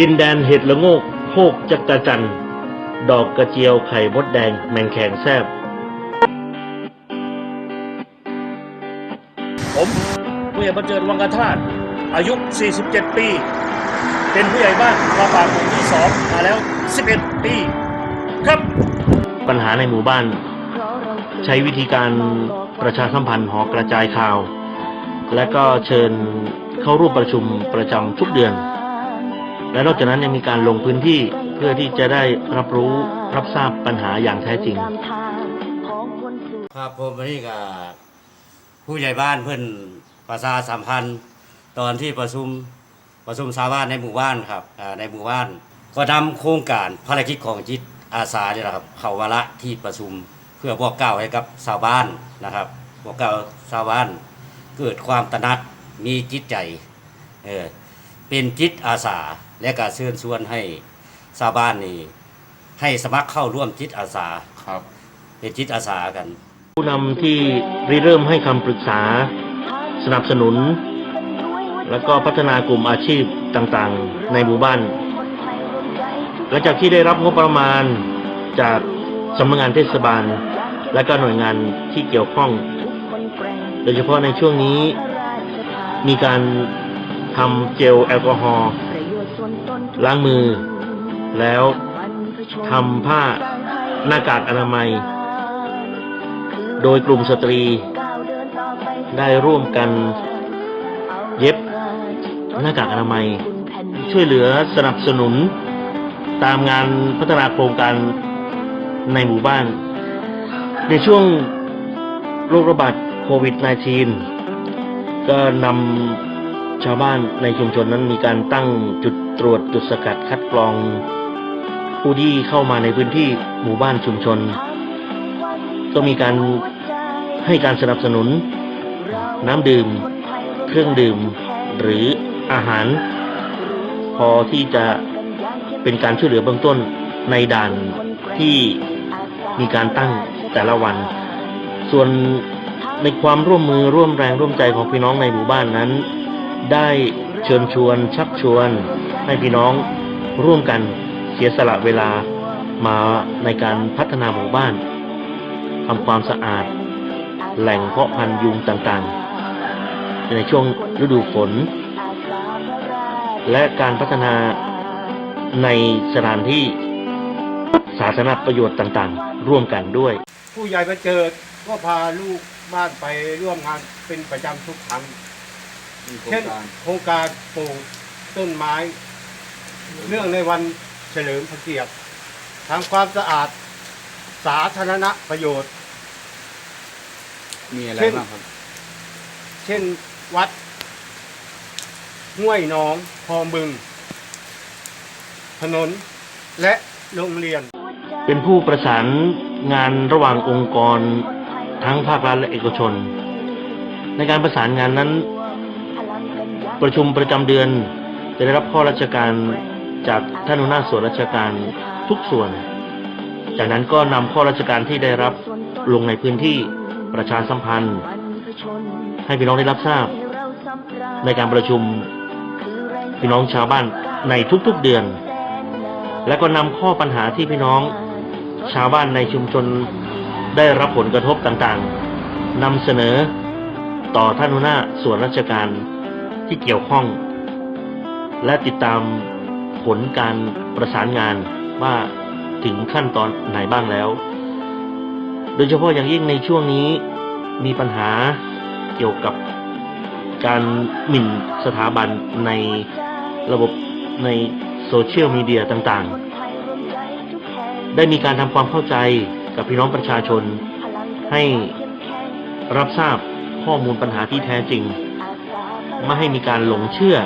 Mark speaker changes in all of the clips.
Speaker 1: ดินแดนเห็ดละโงกโคกจักรจันทร์ดอกกระเจียวไข่มดแดงแมงแคงแซบ
Speaker 2: ผมผู้ใหญ่บรรเจิดวังกระทาดอายุ 47 ปี เป็นผู้ใหญ่บ้านปราปากหมู่ที่สองมาแล้ว 11 ปี ครับ
Speaker 1: ปัญหาในหมู่บ้าน ใช้วิธีการประชาสัมพันธ์หอกระจายข่าว และก็เชิญเข้าร่วมประชุมประจำทุกเดือน และนอกจากนั้นยังมีการลงพื้นที่เพื่อที่จะได้รับรู้รับทราบปัญหาอย่างแท้จริง
Speaker 3: ครับผมวันนี้ก็ผู้ใหญ่บ้านเพื่อนประชาสัมพันธ์ ตอนที่ประชุมประชุมชาวบ้านในหมู่บ้านครับในหมู่บ้าน ก็นำโครงการภารกิจของจิตอาสาเนี่ยนะครับเขาวาระที่ประชุมเพื่อบอกกล่าวให้กับชาวบ้านนะครับบอกกล่าวชาวบ้าน เกิดความตระหนักมีจิตใจเออเป็นจิตอาสา และก็เชิญชวนให้ชาวบ้านนี่ให้สมัครเข้าร่วมจิตอาสา
Speaker 4: ครับ
Speaker 3: เป็นจิตอาสากัน
Speaker 1: ผู้นำที่ริเริ่มให้คำปรึกษา สนับสนุน แล้วก็พัฒนากลุ่มอาชีพต่างๆ ในหมู่บ้านหลังจากที่ได้รับงบประมาณจากสำนักงานเทศบาล และก็หน่วยงานที่เกี่ยวข้อง โดยเฉพาะในช่วงนี้มีการทำเจลแอลกอฮอล์ ล้างมือ แล้วทำผ้าหน้ากากอนามัย โดยกลุ่มสตรีได้ร่วมกันเย็บหน้ากากอนามัย ช่วยเหลือสนับสนุน ตามงานพัฒนาโครงการในหมู่บ้าน ในช่วงโรคระบาดโควิด -19 ก็นำชาวบ้านในชุมชนนั้นมีการตั้งจุด ตรวจจุดสกัดคัดกรอง ผู้ที่เข้ามาในพื้นที่หมู่บ้านชุมชน ก็มีการให้การสนับสนุน น้ำดื่ม เครื่องดื่ม หรืออาหาร พอที่จะเป็นการช่วยเหลือเบื้องต้นในด่านที่มีการตั้งแต่ละวัน ส่วนในความร่วมมือร่วมแรงร่วมใจของพี่น้องในหมู่บ้านนั้น ได้เชิญชวนชักชวน ให้พี่น้องร่วมกันเสียสละเวลามาในการพัฒนาหมู่บ้านทำความสะอาด แหล่งเพาะพันธุ์ยุงต่างๆ ในช่วงฤดูฝน และการพัฒนาในสถานที่สาธารณประโยชน์ต่างๆ ร่วมกันด้วย
Speaker 5: ผู้ใหญ่ประเจิดก็พาลูกบ้านไปร่วมงานเป็นประจำทุกครั้ง
Speaker 4: มีโครง
Speaker 5: เช่น
Speaker 4: การ
Speaker 5: โครงการปลูกต้นไม้ เนื่องในวันเฉลิมพระเกียรติทำความสะอาดสาธารณประโยชน์
Speaker 4: มีอะไร
Speaker 5: เช่น
Speaker 4: บ้างครับ
Speaker 5: เช่นวัด ห้วยหนองพอบึง ถนนและโรงเรียน
Speaker 1: เป็นผู้ประสานงานระหว่างองค์กรทั้งภาครัฐและเอกชน ในการประสานงานนั้น ประชุมประจำเดือน จะได้รับข้อราชการจากท่านหัวหน้าส่วนราชการทุกส่วน จากนั้นก็นำข้อราชการที่ได้รับลงในพื้นที่ประชาสัมพันธ์ ให้พี่น้องได้รับทราบ ในการประชุมพี่น้องชาวบ้านในทุกๆเดือน และก็นำข้อปัญหาที่พี่น้องชาวบ้านในชุมชนได้รับผลกระทบต่างๆนำเสนอต่อท่านหัวหน้าส่วนราชการ ที่เกี่ยวข้อง และติดตามผลการประสานงานว่าถึงขั้นตอนไหนบ้างแล้ว โดยเฉพาะอย่างยิ่งในช่วงนี้มีปัญหาเกี่ยวกับการหมิ่นสถาบันในระบบในโซเชียลมีเดียต่างๆ ได้มีการทำความเข้าใจกับพี่น้องประชาชนให้รับทราบข้อมูลปัญหาที่แท้จริง ไม่ให้มีการหลงเชื่อ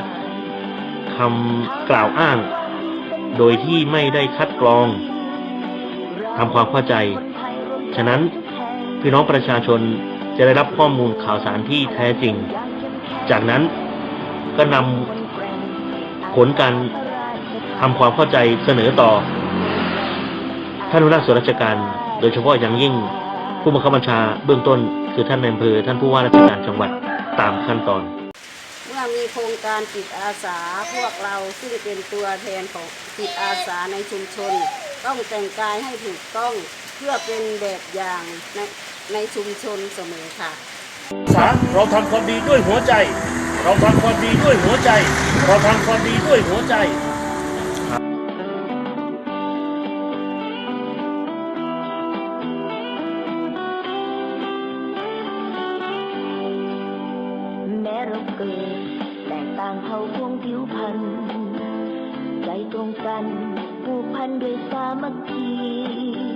Speaker 1: คำกล่าวอ้าง โดยที่ไม่ได้คัดกรองทำความเข้าใจ ฉะนั้นพี่น้องประชาชนจะได้รับข้อมูลข่าวสารที่แท้จริง จากนั้นก็นำผลการทำความเข้าใจเสนอต่อท่านหัวหน้าส่วนราชการ โดยเฉพาะอย่างยิ่งผู้บังคับบัญชาเบื้องต้น คือท่านนายอำเภอท่านผู้ว่าราชการจังหวัดตามขั้นตอน
Speaker 6: อมีโครงการจิตอาสาพวกเราซึ่งเป็นตัวแทนของจิตอาสาในชุมชน ต้องแต่งกายให้ถูกต้องเพื่อเป็นแบบอย่างในในชุมชนเสมอค่ะ
Speaker 2: สาเราทำความดีด้วยหัวใจ เราทำความดีด้วยหัวใจ เราทำความดีด้วยหัวใจ
Speaker 7: แม้เราเกิดแตกางเผ่าพวงผิวพันธ์ใจตรงกันผูกพันด้วยสามัคคี